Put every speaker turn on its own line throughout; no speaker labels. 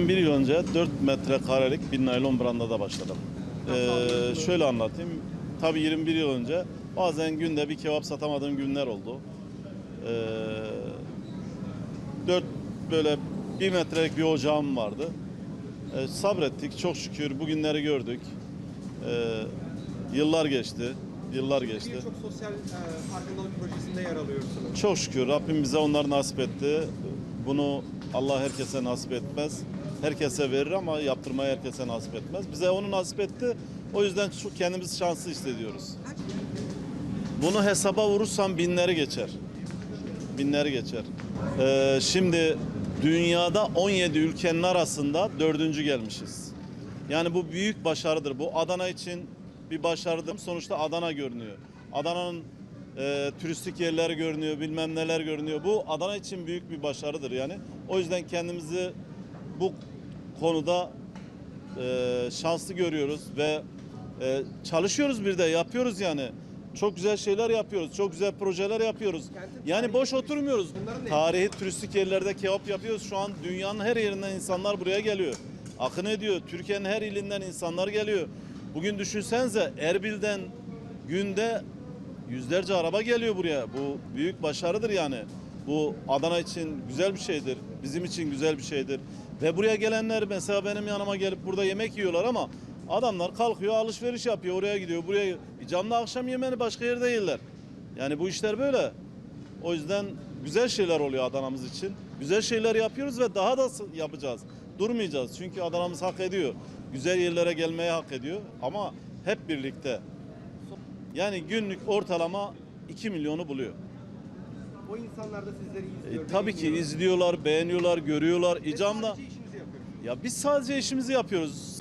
21 yıl önce 4 metrekarelik bir naylon brandada başladım. Ee, şöyle anlatayım. Tabii 21 yıl önce bazen günde bir kebap satamadığım günler oldu. Ee, 4 böyle 1 metrelik bir ocağım vardı. Ee, sabrettik çok şükür bugünleri gördük. Ee, yıllar geçti. Yıllar geçti.
Birçok sosyal e, farkındalık projesinde yer alıyorsunuz.
Çok şükür Rabbim bize onları nasip etti. Bunu Allah herkese nasip etmez. Herkese verir ama yaptırmayı herkese nasip etmez. Bize onu nasip etti. O yüzden çok kendimizi şanslı hissediyoruz. Bunu hesaba vurursam binleri geçer. Binleri geçer. Ee, şimdi dünyada 17 ülkenin arasında dördüncü gelmişiz. Yani bu büyük başarıdır. Bu Adana için bir başarıdır. Sonuçta Adana görünüyor. Adana'nın e, turistik yerleri görünüyor, bilmem neler görünüyor. Bu Adana için büyük bir başarıdır yani. O yüzden kendimizi bu konuda e, şanslı görüyoruz ve e, çalışıyoruz bir de yapıyoruz yani. Çok güzel şeyler yapıyoruz. Çok güzel projeler yapıyoruz. Yani boş oturmuyoruz. Tarihi turistik yerlerde kebap yapıyoruz. Şu an dünyanın her yerinden insanlar buraya geliyor. Akın ediyor. Türkiye'nin her ilinden insanlar geliyor. Bugün düşünsenize Erbil'den günde yüzlerce araba geliyor buraya. Bu büyük başarıdır yani. Bu Adana için güzel bir şeydir. Bizim için güzel bir şeydir. Ve buraya gelenler mesela benim yanıma gelip burada yemek yiyorlar ama adamlar kalkıyor alışveriş yapıyor oraya gidiyor buraya. E Canlı akşam yemeğini başka yerde yerler. Yani bu işler böyle. O yüzden güzel şeyler oluyor Adana'mız için. Güzel şeyler yapıyoruz ve daha da yapacağız. Durmayacağız. Çünkü Adana'mız hak ediyor. Güzel yerlere gelmeye hak ediyor. Ama hep birlikte. Yani günlük ortalama 2 milyonu buluyor.
O insanlar da sizleri
E,
izliyor.
tabii ki izliyorlar, beğeniyorlar, görüyorlar.
Ve
İcamla
sadece işimizi yapıyoruz.
Ya biz sadece işimizi yapıyoruz.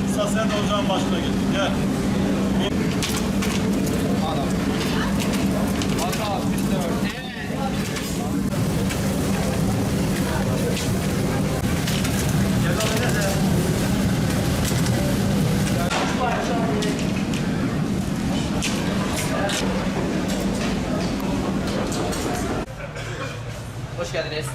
Musa sen de ocağın başına git. Gel.
Hoş geldiniz.